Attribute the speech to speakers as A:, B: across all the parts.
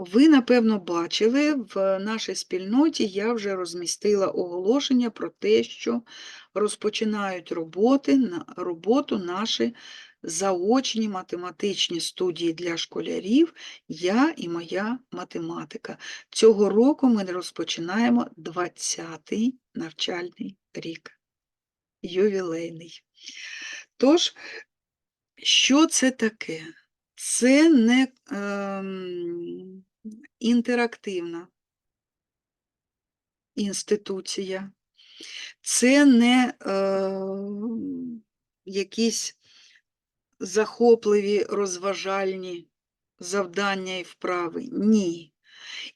A: ви, напевно, бачили, в нашій спільноті я вже розмістила оголошення про те, що розпочинають роботи, роботу наші заочні математичні студії для школярів Я і моя математика. Цього року ми розпочинаємо 20-й навчальний рік. Ювілейний. Тож, що це таке? Це не ем, інтерактивна інституція, це не ем, якісь захопливі розважальні завдання і вправи. Ні.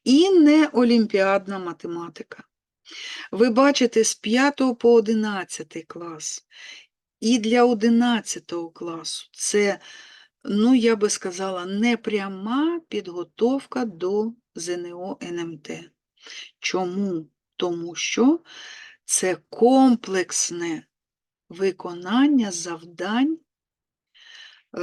A: І не олімпіадна математика. Ви бачите з 5 по 11 клас. І для 11 класу це, ну, я би сказала, непряма підготовка до ЗНО НМТ. Чому? Тому що це комплексне виконання завдань е,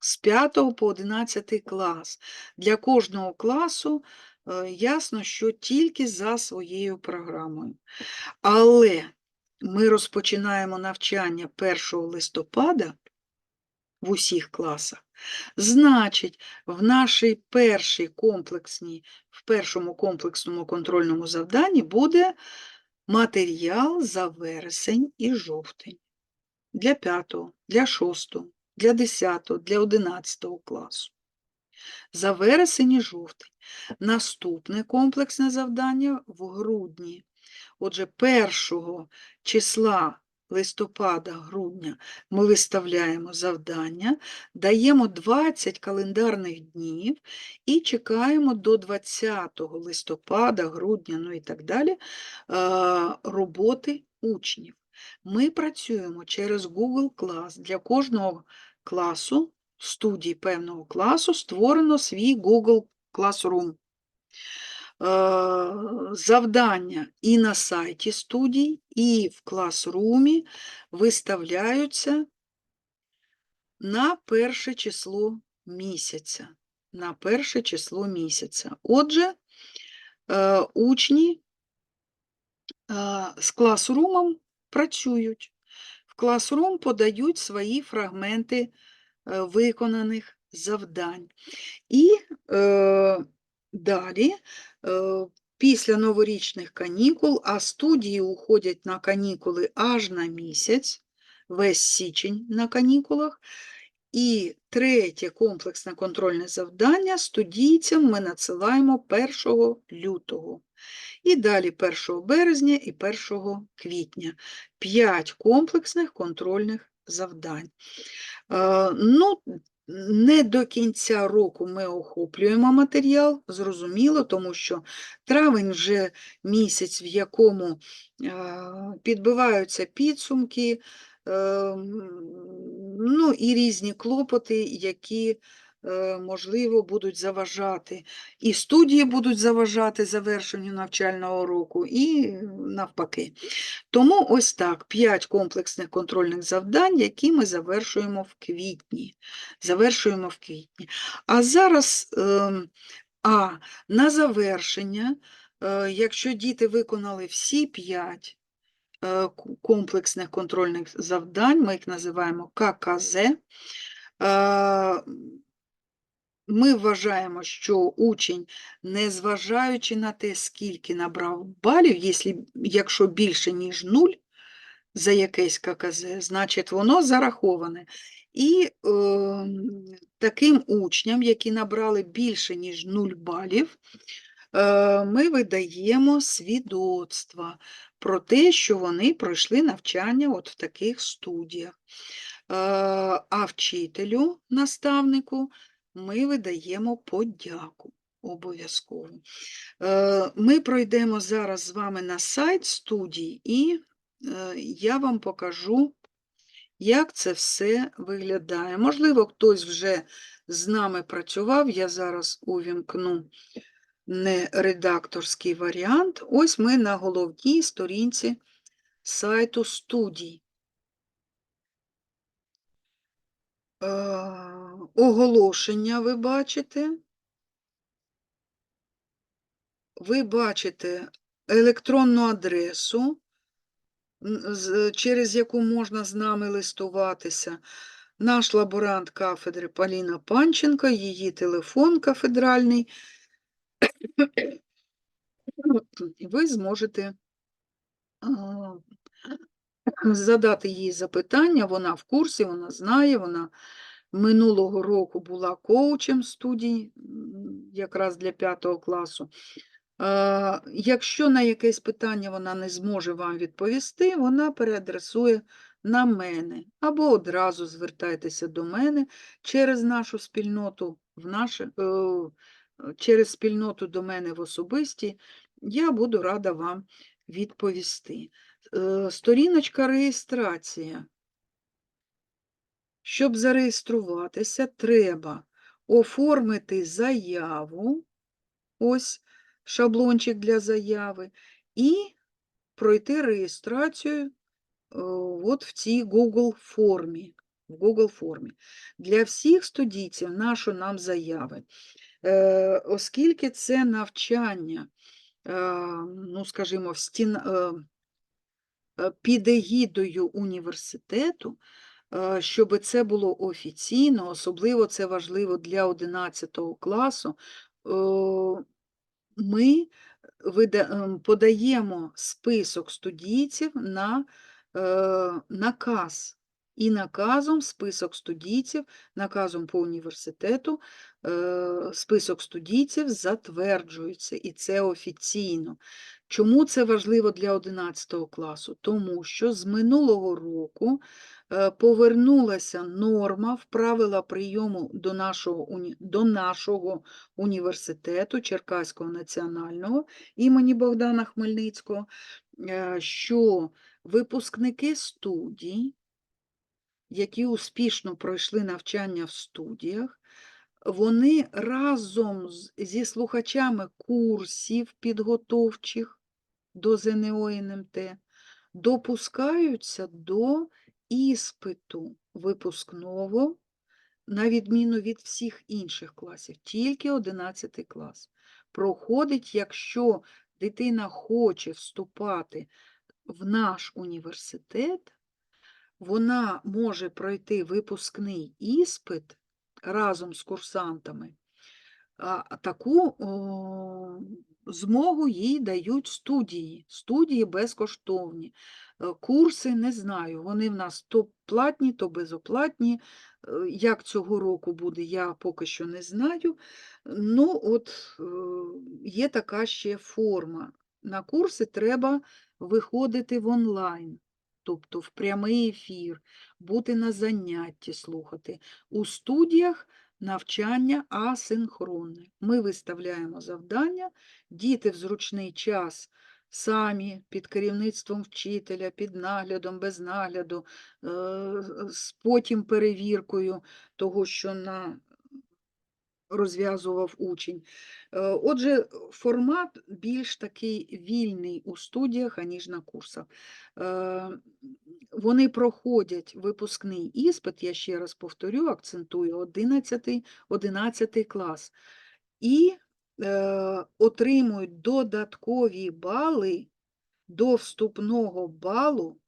A: з 5 по 11 клас. Для кожного класу е, ясно, що тільки за своєю програмою. Але ми розпочинаємо навчання 1 листопада в усіх класах. Значить, в нашій першій комплексній, в першому комплексному контрольному завданні буде матеріал за вересень і жовтень для 5, для 6, для 10, для 11 класу. За вересень і жовтень. Наступне комплексне завдання в грудні. Отже, 1 числа листопада-грудня ми виставляємо завдання, даємо 20 календарних днів і чекаємо до 20 листопада, грудня, ну і так далі, е, роботи учнів. Ми працюємо через Google Class. Для кожного класу, студії певного класу, створено свій Google Classroom. Е, Завдання і на сайті студій, і в класрумі виставляються на перше число місяця. На перше число місяця. Отже, е, учні з класрумом працюють. В класрум подають свої фрагменти виконаних завдань. І е, далі, після новорічних канікул, а студії уходять на канікули аж на місяць, весь січень на канікулах. І третє комплексне контрольне завдання студійцям ми надсилаємо 1 лютого. І далі 1 березня і 1 квітня. 5 комплексних контрольних завдань. Е, Ну, не до кінця року ми охоплюємо матеріал, зрозуміло, тому що травень вже місяць, в якому е, підбиваються підсумки, е, ну і різні клопоти, які, можливо, будуть заважати. І студії будуть заважати завершенню навчального року, і е, навпаки. Тому ось так, 5 комплексних контрольних завдань, які ми завершуємо в квітні. Завершуємо в квітні. А зараз, ем, а на завершення, е, якщо діти виконали всі 5 е, комплексних контрольних завдань, ми їх називаємо ККЗ, е, ми вважаємо, що учень, незважаючи на те, скільки набрав балів, якщо, більше, ніж 0 за якесь ККЗ, значить воно зараховане. І е, таким учням, які набрали більше, ніж 0 балів, е, ми видаємо свідоцтва про те, що вони пройшли навчання от в таких студіях. Е, а вчителю, наставнику, ми видаємо подяку обов'язково. Е, Ми пройдемо зараз з вами на сайт студії, і е, я вам покажу, як це все виглядає. Можливо, хтось вже з нами працював, я зараз увімкну не редакторський варіант. Ось ми на головній сторінці сайту студій. Е, оголошення ви бачите. Ви бачите електронну адресу, через яку можна з нами листуватися. Наш лаборант кафедри Поліна Панченко, її телефон кафедральний. Ви зможете задати їй запитання. Вона в курсі, вона знає, вона минулого року була коучем студій якраз для п'ятого класу. Якщо на якесь питання вона не зможе вам відповісти, вона переадресує на мене або одразу звертайтеся до мене через нашу спільноту, в наше, е, через спільноту до мене в особисті. Я буду рада вам відповісти. Е, Сторіночка реєстрація. Щоб зареєструватися, треба оформити заяву, ось шаблончик для заяви, і пройти реєстрацію е, от в цій Google формі. В Google формі. Для всіх студійців нашу нам заяви. Е, Оскільки це навчання, е, ну, скажімо, в стін, під егідою університету, е, щоб це було офіційно, особливо це важливо для 11 класу, е, ми ем, подаємо список студійців на е, наказ. І наказом список студійців, наказом по університету, е, список студійців затверджується, і це офіційно. Чому це важливо для 11 класу? Тому що з минулого року е, повернулася норма в правила прийому до нашого, до нашого університету Черкаського національного імені Богдана Хмельницького, е, що випускники студій, які успішно пройшли навчання в студіях, вони разом зі слухачами курсів підготовчих до ЗНО і НМТ допускаються до іспиту випускного, на відміну від всіх інших класів, тільки 11 клас. Проходить, якщо дитина хоче вступати в наш університет, вона може пройти випускний іспит разом з курсантами. Таку змогу їй дають студії. Студії безкоштовні. Е, Курси не знаю. Вони в нас то платні, то безоплатні. Е, Як цього року буде, я поки що не знаю. Ну, от е, є така ще форма. На курси треба виходити в онлайн, тобто в прямий ефір, бути на занятті слухати. У студіях навчання асинхронне. Ми виставляємо завдання, діти в зручний час самі під керівництвом вчителя, під наглядом, без нагляду, е, з потім перевіркою того, що на розв'язував учень. Е, Отже, формат більш такий вільний у студіях, аніж на курсах. Е, Вони проходять випускний іспит, я ще раз повторю, акцентую, 11, 11 клас, і е, отримують додаткові бали до вступного балу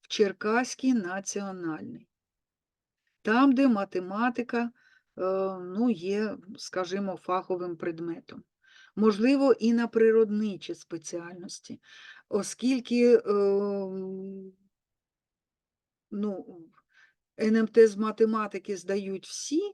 A: в Черкаський національний. Там, де математика е, ну, є, скажімо, фаховим предметом. Можливо, і на природничі спеціальності, оскільки ем, ну, НМТ з математики здають всі,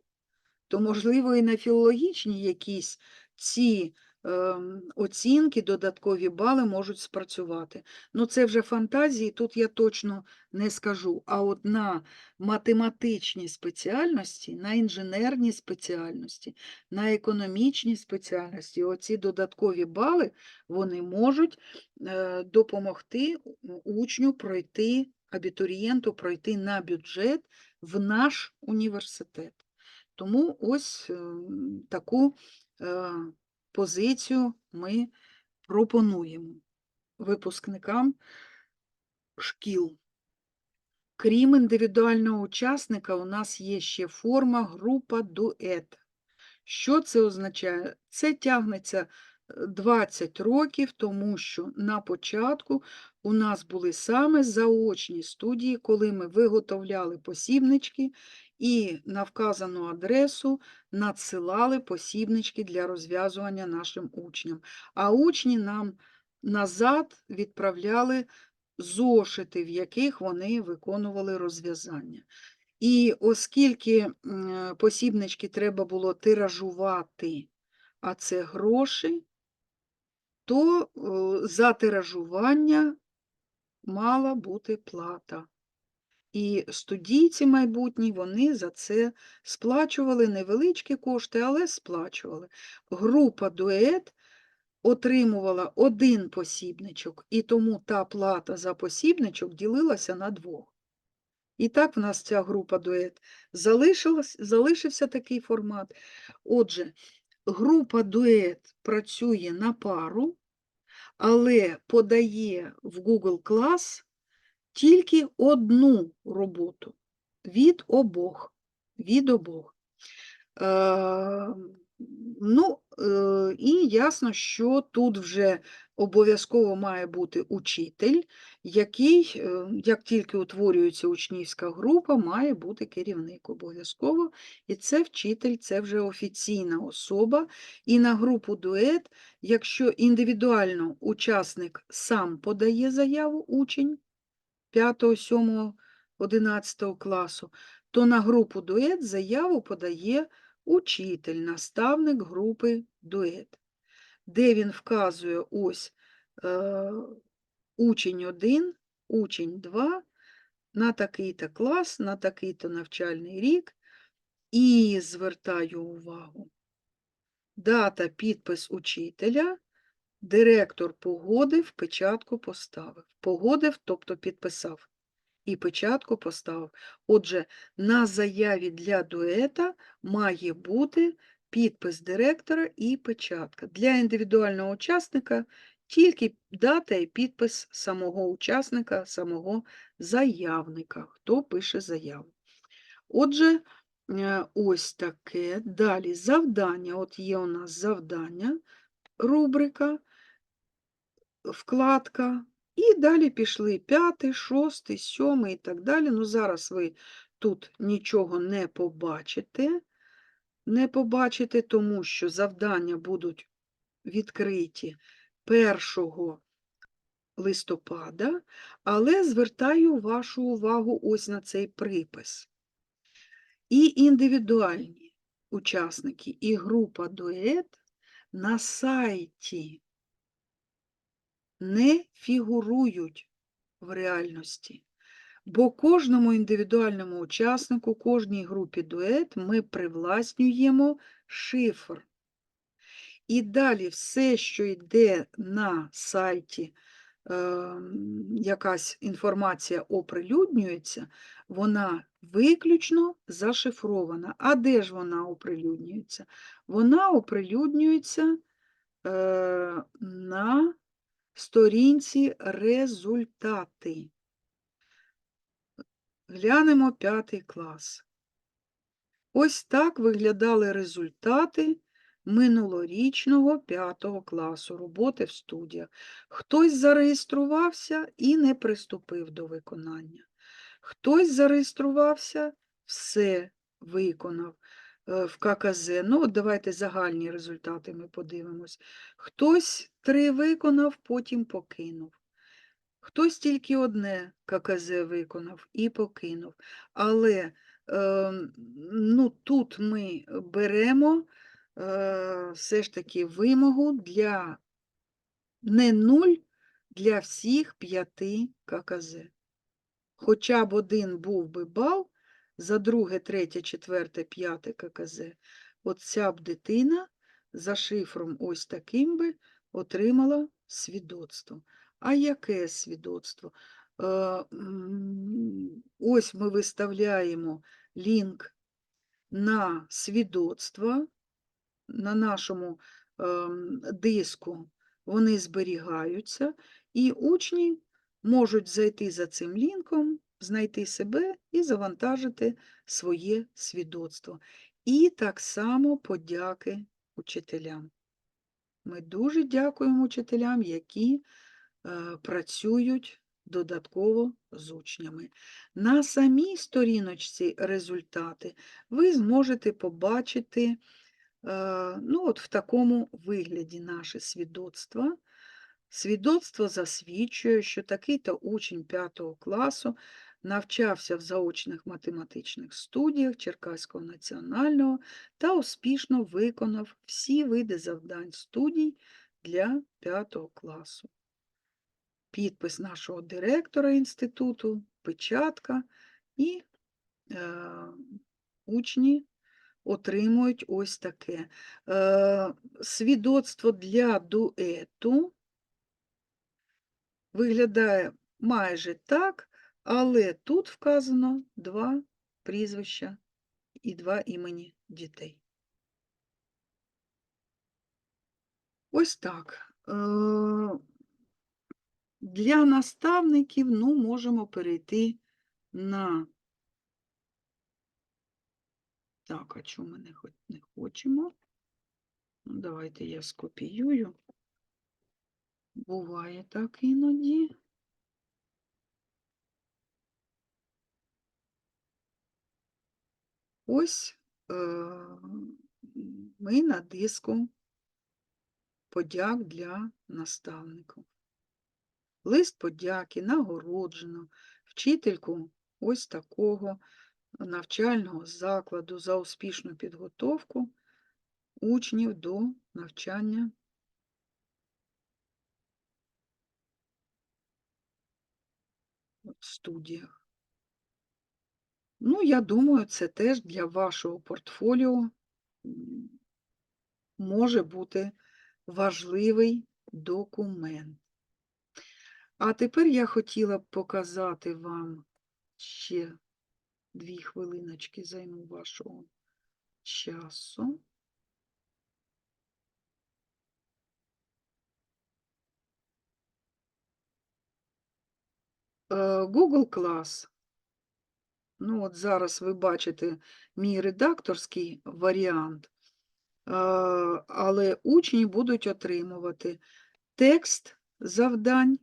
A: то, можливо, і на філологічні якісь ці ем, оцінки, додаткові бали можуть спрацювати. Ну, це вже фантазії, тут я точно не скажу. А от на математичні спеціальності, на інженерні спеціальності, на економічні спеціальності, оці додаткові бали, вони можуть е, допомогти учню пройти, абітурієнту пройти на бюджет в наш університет. Тому ось ем, таку е, позицію ми пропонуємо випускникам шкіл. Крім індивідуального учасника, у нас є ще форма група дует. Що це означає? Це тягнеться е, 20 років, тому що на початку у нас були саме заочні студії, коли ми виготовляли посібнички і на вказану адресу надсилали посібнички для розв'язування нашим учням. А учні нам назад відправляли зошити, в яких вони виконували розв'язання. І оскільки посібнички треба було тиражувати, а це гроші, то е, за тиражування мала бути плата. І студійці майбутні, вони за це сплачували невеличкі кошти, але сплачували. Група дует отримувала один посібничок, і тому та плата за посібничок ділилася на двох. І так в нас ця група дует залишилась, залишився такий формат. Отже, група дует працює на пару, але подає в Google клас тільки одну роботу від обох. Від обох. Е, ну, е, і ясно, що тут вже обов'язково має бути учитель, який, е, як тільки утворюється учнівська група, має бути керівник обов'язково. І це вчитель, це вже офіційна особа. І на групу дует, якщо індивідуально учасник сам подає заяву, учень 5, 7, 11 класу, то на групу дует заяву подає учитель, наставник групи дует, де він вказує ось е, учень 1, учень 2, на такий-то клас, на такий-то навчальний рік, і звертаю увагу. Дата, підпис учителя, директор погодив, печатку поставив. Погодив, тобто підписав. І печатку поставив. Отже, на заяві для дуета має бути підпис директора і печатка. Для індивідуального учасника тільки дата і підпис самого учасника, самого заявника, хто пише заяву. Отже, е, ось таке. Далі завдання. От є у нас завдання, рубрика, вкладка. І далі пішли п'ятий, шостий, сьомий і так далі. Ну, зараз ви тут нічого не побачите. Не побачите, тому що завдання будуть відкриті 1 листопада, але звертаю вашу увагу ось на цей припис. І індивідуальні учасники, і група дует на сайті не фігурують в реальності. Бо кожному індивідуальному учаснику, кожній групі дует ми привласнюємо шифр. І далі все, що йде на сайті, е, якась інформація оприлюднюється, вона виключно зашифрована. А де ж вона оприлюднюється? Вона оприлюднюється е, на сторінці результати. Глянемо п'ятий клас. Ось так виглядали результати минулорічного п'ятого класу роботи в студіях. Хтось зареєструвався і не приступив до виконання. Хтось зареєструвався, все виконав е, в ККЗ. Ну, от давайте загальні результати ми подивимось. Хтось три виконав, потім покинув. Хтось тільки одне ККЗ виконав і покинув. Але е, ну, тут ми беремо е, все ж таки вимогу для не нуль для всіх п'яти ККЗ. Хоча б один був би бал за друге, третє, четверте, п'яте ККЗ, от ця б дитина за шифром ось таким би отримала свідоцтво. А яке свідоцтво? Ось ми виставляємо лінк на свідоцтва на нашому диску, вони зберігаються, і учні можуть зайти за цим лінком знайти себе і завантажити своє свідоцтво. І так само подяки учителям. Ми дуже дякуємо учителям, які працюють додатково з учнями. На самій сторіночці результати ви зможете побачити е, ну, от в такому вигляді наше свідоцтво. Свідоцтво засвідчує, що такий-то учень 5 класу навчався в заочних математичних студіях Черкаського національного та успішно виконав всі види завдань студій для 5 класу. Підпис нашого директора інституту, печатка і е, учні отримують ось таке. Е, Свідоцтво для дуету виглядає майже так, але тут вказано два прізвища і два імені дітей. Ось так. Для наставників ну, можемо перейти на. Так, а чому ми не хочемо? Ну, давайте я скопіюю. Буває так іноді. Ось е, ми на диску подяк для наставників. Лист подяки нагороджено вчительку ось такого навчального закладу за успішну підготовку учнів до навчання в студіях. Ну, я думаю, це теж для вашого портфоліо може бути важливий документ. А тепер я хотіла б показати вам ще дві хвилиночки займу вашого часу. Е, Google Class. Ну, от зараз ви бачите мій редакторський варіант, е, але учні будуть отримувати текст завдань,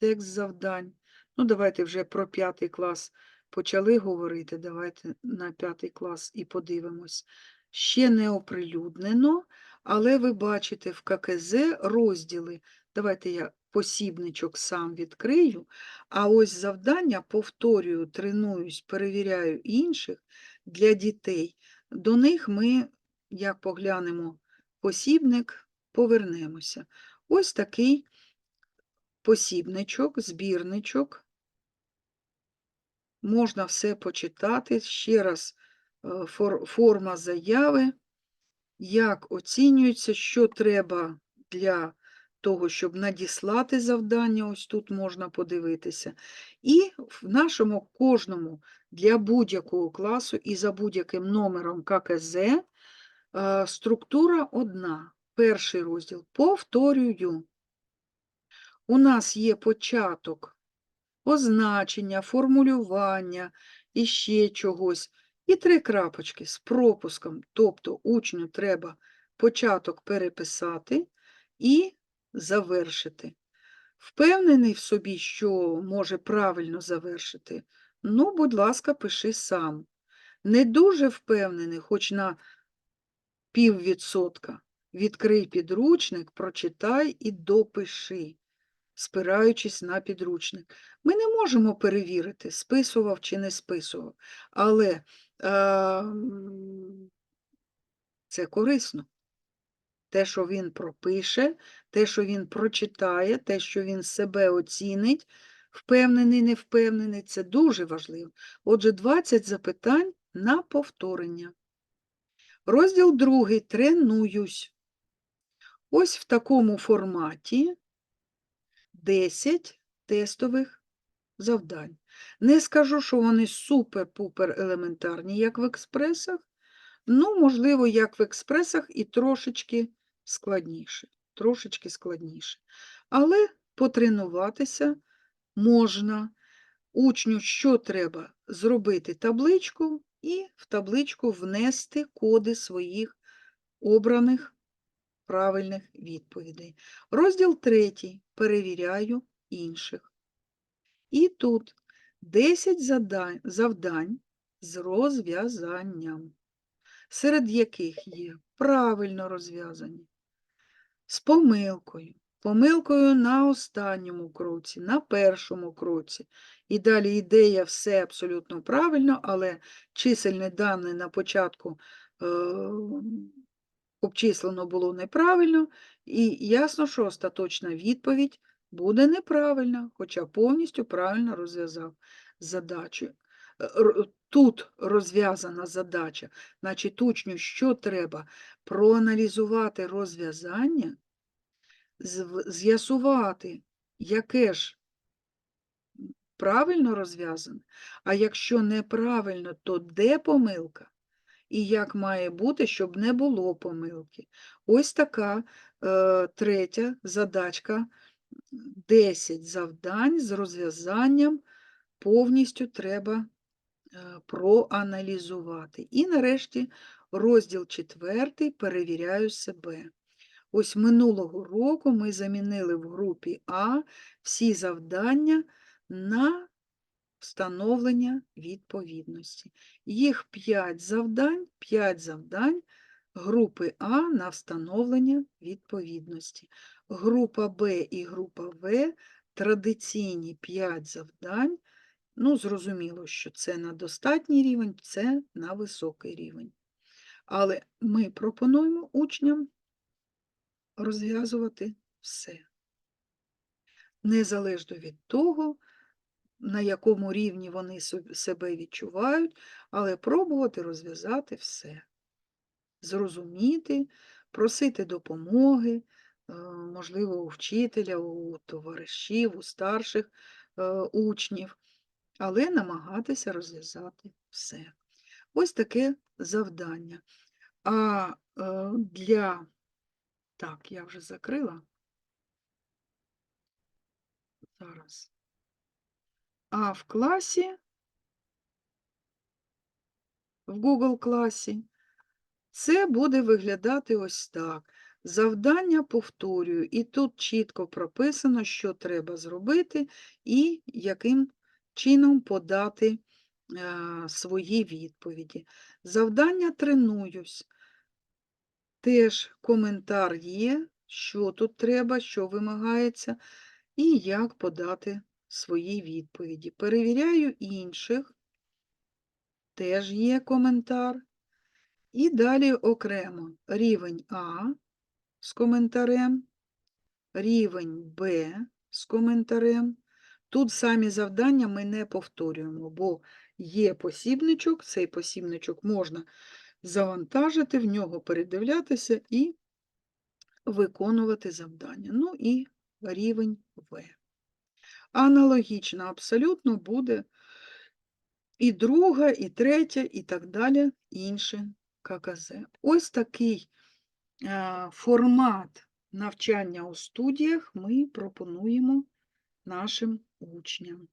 A: текст завдань. Ну, давайте вже про п'ятий клас почали говорити. Давайте на п'ятий клас і подивимось. Ще не оприлюднено, але ви бачите в ККЗ розділи. Давайте я посібничок сам відкрию, а ось завдання повторюю, тренуюсь, перевіряю інших для дітей. До них ми, як поглянемо посібник, повернемося. Ось такий посібничок, збірничок. Можна все почитати. Ще раз е, фор- форма заяви, як оцінюється, що треба для того, щоб надіслати завдання, ось тут можна подивитися. І в нашому кожному для будь-якого класу і за будь-яким номером ККЗ е, структура одна. Перший розділ. Повторюю. У нас є початок означення, формулювання і ще чогось. І три крапочки з пропуском, тобто учню треба початок переписати і завершити. Впевнений в собі, що може правильно завершити? Ну, будь ласка, пиши сам. Не дуже впевнений, хоч на піввідсотка. Відкрий підручник, прочитай і допиши, спираючись на підручник. Ми не можемо перевірити, списував чи не списував, але е, це корисно. Те, що він пропише, те, що він прочитає, те, що він себе оцінить, впевнений, не впевнений, це дуже важливо. Отже, 20 запитань на повторення. Розділ другий. Тренуюсь. Ось в такому форматі 10 тестових завдань. Не скажу, що вони супер-пупер елементарні, як в експресах. Ну, можливо, як в експресах і трошечки складніше. Трошечки складніше. Але потренуватися можна. Учню що треба? Зробити табличку і в табличку внести коди своїх обраних правильних відповідей. Розділ третій. Перевіряю інших. І тут 10 завдань з розв'язанням, серед яких є правильно розв'язані, з помилкою, помилкою на останньому кроці, на першому кроці. І далі ідея все абсолютно правильно, але чисельне дане на початку е, обчислено було неправильно, і ясно, що остаточна відповідь буде неправильна, хоча повністю правильно розв'язав задачу. Е, Тут розв'язана задача, значить учню що треба? Проаналізувати розв'язання, з'ясувати, яке ж правильно розв'язане, а якщо неправильно, то де помилка? І як має бути, щоб не було помилки. Ось така е, третя задачка. 10 завдань з розв'язанням повністю треба е, проаналізувати. І нарешті розділ четвертий перевіряю себе. Ось минулого року ми замінили в групі А всі завдання на встановлення відповідності. Їх 5 завдань, 5 завдань групи А на встановлення відповідності. Група Б і група В традиційні 5 завдань. Ну, зрозуміло, що це на достатній рівень, це на високий рівень. Але ми пропонуємо учням розв'язувати все. Незалежно від того, на якому рівні вони себе відчувають, але пробувати розв'язати все. Зрозуміти, просити допомоги, е, можливо, у вчителя, у товаришів, у старших е, учнів, але намагатися розв'язати все. Ось таке завдання. А е, для так, я вже закрила. Зараз. А в класі, в Google класі, це буде виглядати ось так. Завдання повторюю, і тут чітко прописано, що треба зробити і яким чином подати е, свої відповіді. Завдання тренуюсь. Теж коментар є, що тут треба, що вимагається, і як подати свої відповіді. Перевіряю інших, теж є коментар. І далі окремо рівень А з коментарем, рівень Б з коментарем. Тут самі завдання ми не повторюємо, бо є посібничок, цей посібничок можна завантажити, в нього передивлятися і виконувати завдання. Ну і рівень В. Аналогічно абсолютно буде і друга, і третя, і так далі інші ККЗ. Ось такий е, формат навчання у студіях ми пропонуємо нашим учням.